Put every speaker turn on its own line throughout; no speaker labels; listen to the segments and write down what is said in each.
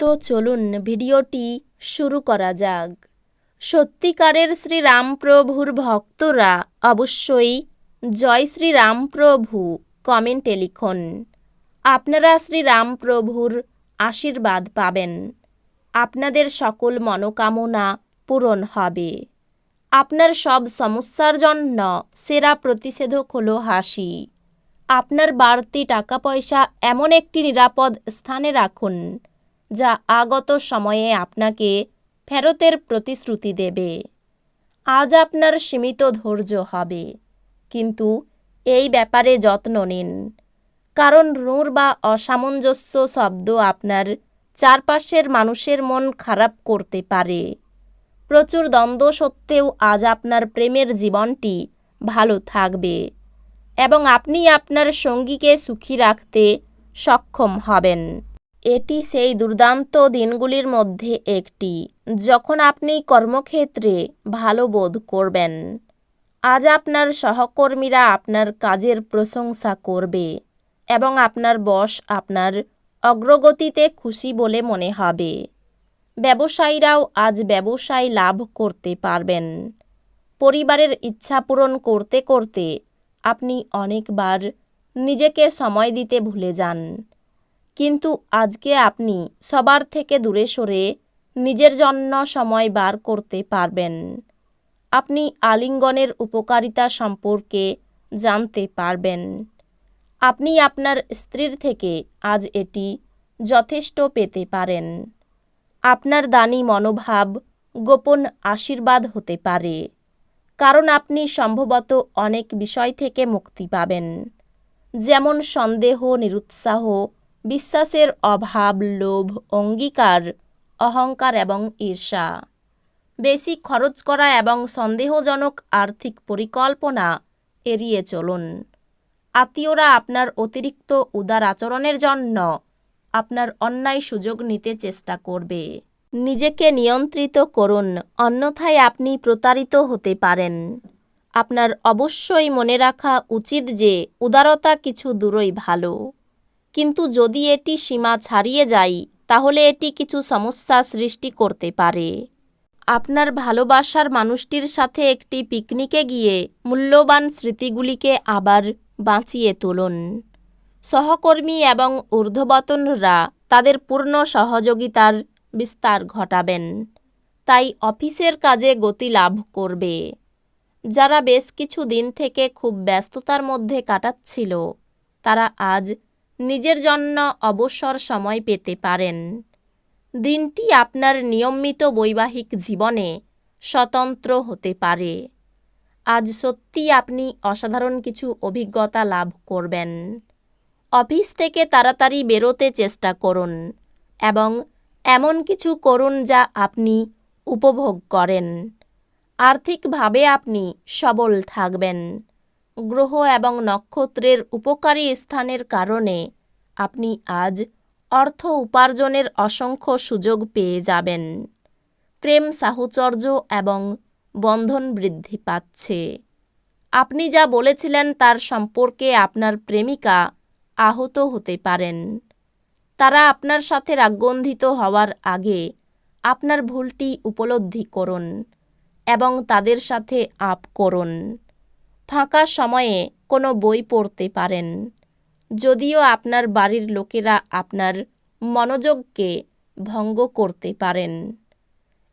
তো চলুন ভিডিওটি শুরু করা যাক। সত্যিকারের শ্রীরামপ্রভুর ভক্তরা অবশ্যই জয় শ্রীরামপ্রভু কমেন্টে লিখুন। আপনারা শ্রীরামপ্রভুর আশীর্বাদ পাবেন। আপনাদের সকল মনোকামনা পূরণ হবে। আপনার সব সমস্যার জন্য সেরা প্রতিষেধক হলো হাসি। আপনার বাড়তি টাকা পয়সা এমন একটি নিরাপদ স্থানে রাখুন যা আগত সময়ে আপনাকে ফেরতের প্রতিশ্রুতি দেবে। আজ আপনার সীমিত ধৈর্য হবে। কিন্তু এই ব্যাপারে যত্ন নিন। কারণ রুঁর বা অসামঞ্জস্য শব্দ আপনার চারপাশের মানুষের মন খারাপ করতে পারে। প্রচুর দ্বন্দ্ব সত্ত্বেও আজ আপনার প্রেমের জীবনটি ভালো থাকবে এবং আপনি আপনার সঙ্গীকে সুখী রাখতে সক্ষম হবেন। এটি সেই দুর্দান্ত দিনগুলির মধ্যে একটি, যখন আপনি কর্মক্ষেত্রে ভালো বোধ করবেন। আজ আপনার সহকর্মীরা আপনার কাজের প্রশংসা করবে এবং আপনার বস আপনার অগ্রগতিতে খুশি বলে মনে হবে। ব্যবসায়ীরাও আজ ব্যবসায় লাভ করতে পারবেন। পরিবারের ইচ্ছা পূরণ করতে করতে আপনি অনেকবার নিজেকে সময় দিতে ভুলে যান। কিন্তু আজকে আপনি সবার থেকে দূরে সরে নিজের জন্য সময় বার করতে পারবেন। আপনি আলিঙ্গনের উপকারিতা সম্পর্কে জানতে পারবেন। আপনি আপনার স্ত্রীর থেকে আজ এটি যথেষ্ট পেতে পারেন। আপনার দানি মনোভাব গোপন আশীর্বাদ হতে পারে। কারণ আপনি সম্ভবত অনেক বিষয় থেকে মুক্তি পাবেন। যেমন সন্দেহ, নিরুৎসাহ বিশ্বাসের অভাব, লোভ, অঙ্গীকার, অহংকার এবং ঈর্ষা। বেশি খরচ করা এবং সন্দেহজনক আর্থিক পরিকল্পনা এড়িয়ে চলুন। আত্মীয়রা আপনার অতিরিক্ত উদার আচরণের জন্য আপনার অন্যায় সুযোগ নিতে চেষ্টা করবে। নিজেকে নিয়ন্ত্রিত করুন, অন্যথায় আপনি প্রতারিত হতে পারেন। আপনার অবশ্যই মনে রাখা উচিত যে উদারতা কিছু দূরই ভালো। কিন্তু যদি এটি সীমা ছাড়িয়ে যায়, তাহলে এটি কিছু সমস্যা সৃষ্টি করতে পারে। আপনার ভালোবাসার মানুষটির সাথে একটি পিকনিকে গিয়ে মূল্যবান স্মৃতিগুলিকে আবার বাঁচিয়ে তুলুন। সহকর্মী এবং ঊর্ধ্ববতনরা তাদের পূর্ণ সহযোগিতার বিস্তার ঘটাবেন। তাই অফিসের কাজে গতি লাভ করবে। যারা বেশ কিছু দিন থেকে খুব ব্যস্ততার মধ্যে কাটাচ্ছিল, তারা আজ নিজের জন্য অবসর সময় পেতে পারেন। দিনটি আপনার নিয়মিত বৈবাহিক জীবনে স্বতন্ত্র হতে পারে। আজ সত্যি আপনি অসাধারণ কিছু অভিজ্ঞতা লাভ করবেন। অফিস থেকে তাড়াতাড়ি বেরোতে চেষ্টা করুন এবং এমন কিছু করুন যা আপনি উপভোগ করেন। আর্থিকভাবে আপনি সবল থাকবেন। গ্রহ এবং নক্ষত্রের উপকারী স্থানের কারণে আপনি আজ অর্থ উপার্জনের অসংখ্য সুযোগ পেয়ে যাবেন। প্রেম সাহচর্য এবং বন্ধন বৃদ্ধি পাচ্ছে। আপনি যা বলেছিলেন তার সম্পর্কে আপনার প্রেমিকা আহত হতে পারেন। তারা আপনার সাথে রাগগন্ধিত হওয়ার আগে আপনার ভুলটি উপলব্ধি করুন এবং তাদের সাথে আপ করুন। ফাঁকা সময়ে কোনো বই পড়তে পারেন। যদিও আপনার বাড়ির লোকেরা আপনার মনোযোগকে ভঙ্গ করতে পারেন।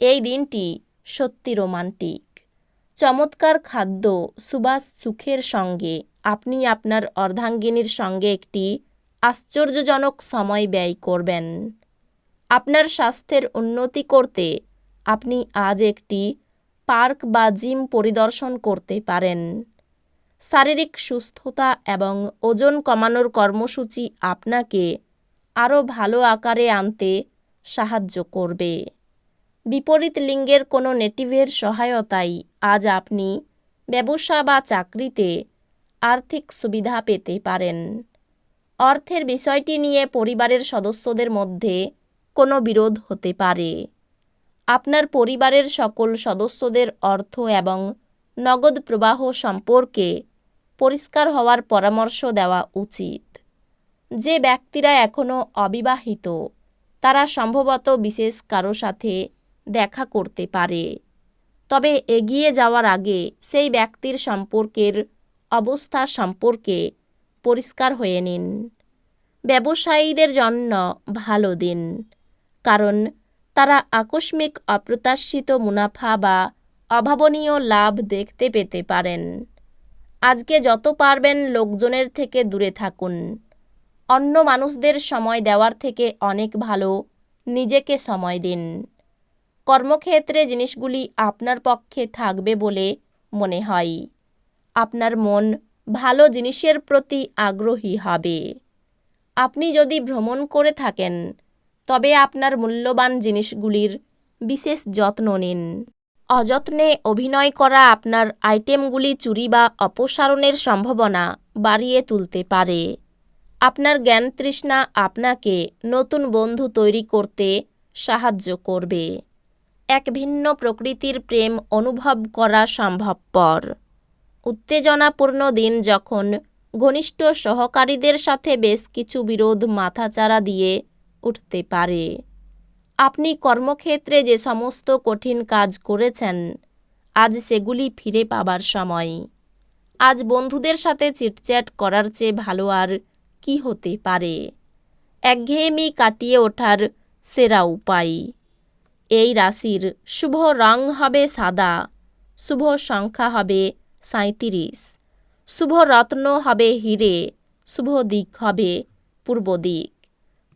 এই দিনটি সত্যি রোমান্টিক। চমৎকার খাদ্য সুবাস সুখের সঙ্গে, আপনি আপনার অর্ধাঙ্গিনীর সঙ্গে একটি আশ্চর্যজনক সময় ব্যয় করবেন। আপনার স্বাস্থ্যের উন্নতি করতে আপনি আজ একটি পার্ক বা জিম পরিদর্শন করতে পারেন। শারীরিক সুস্থতা এবং ওজন কমানোর কর্মসূচি আপনাকে আরও ভালো আকারে আনতে সাহায্য করবে। বিপরীত লিঙ্গের কোনো নেটিভের সহায়তায় আজ আপনি ব্যবসা বা চাকরিতে আর্থিক সুবিধা পেতে পারেন। অর্থের বিষয়টি নিয়ে পরিবারের সদস্যদের মধ্যে কোনো বিরোধ হতে পারে। আপনার পরিবারের সকল সদস্যদের অর্থ এবং নগদ প্রবাহ সম্পর্কে পরিষ্কার হওয়ার পরামর্শ দেওয়া উচিত। যে ব্যক্তিরা এখনও অবিবাহিত, তারা সম্ভবত বিশেষ কারও সাথে দেখা করতে পারে। তবে এগিয়ে যাওয়ার আগে সেই ব্যক্তির সম্পর্কের অবস্থা সম্পর্কে পরিষ্কার হয়ে নিন। ব্যবসায়ীদের জন্য ভালো দিন, কারণ তারা আকস্মিক অপ্রত্যাশিত মুনাফা বা অভাবনীয় লাভ দেখতে পেতে পারেন। আজকে যত পারবেন লোকজনের থেকে দূরে থাকুন। অন্য মানুষদের সময় দেওয়ার থেকে অনেক ভালো। নিজেকে সময় দিন। কর্মক্ষেত্রে জিনিসগুলি আপনার পক্ষে থাকবে বলে মনে হয়। আপনার মন ভালো জিনিসের প্রতি আগ্রহী হবে। আপনি যদি ভ্রমণ করে থাকেন, তবে আপনার মূল্যবান জিনিসগুলির বিশেষ যত্ন নিন। অযত্নে অভিনয় করা আপনার আইটেমগুলি চুরি বা অপসারণের সম্ভাবনা বাড়িয়ে তুলতে পারে। আপনার জ্ঞান তৃষ্ণা আপনাকে নতুন বন্ধু তৈরি করতে সাহায্য করবে। এক ভিন্ন প্রকৃতির প্রেম অনুভব করা সম্ভবপর। উত্তেজনাপূর্ণ দিন যখন ঘনিষ্ঠ সহকারীদের সাথে বেশ কিছু বিরোধ মাথাচাড়া দিয়ে উঠতে পারে। আপনি কর্মক্ষেত্রে যে সমস্ত কঠিন কাজ করেছেন, আজ সেগুলি ফিরে পাবার সময়। আজ বন্ধুদের সাথে চিটচ্যাট করার চেয়ে ভালো আর কি হতে পারে? একঘেয়েমি কাটিয়ে ওঠার সেরা উপায়। এই রাশির শুভ রং হবে সাদা, শুভ সংখ্যা হবে সাঁইত্রিশ, শুভ রত্ন হবে হিরে, শুভ দিক হবে পূর্ব দিক।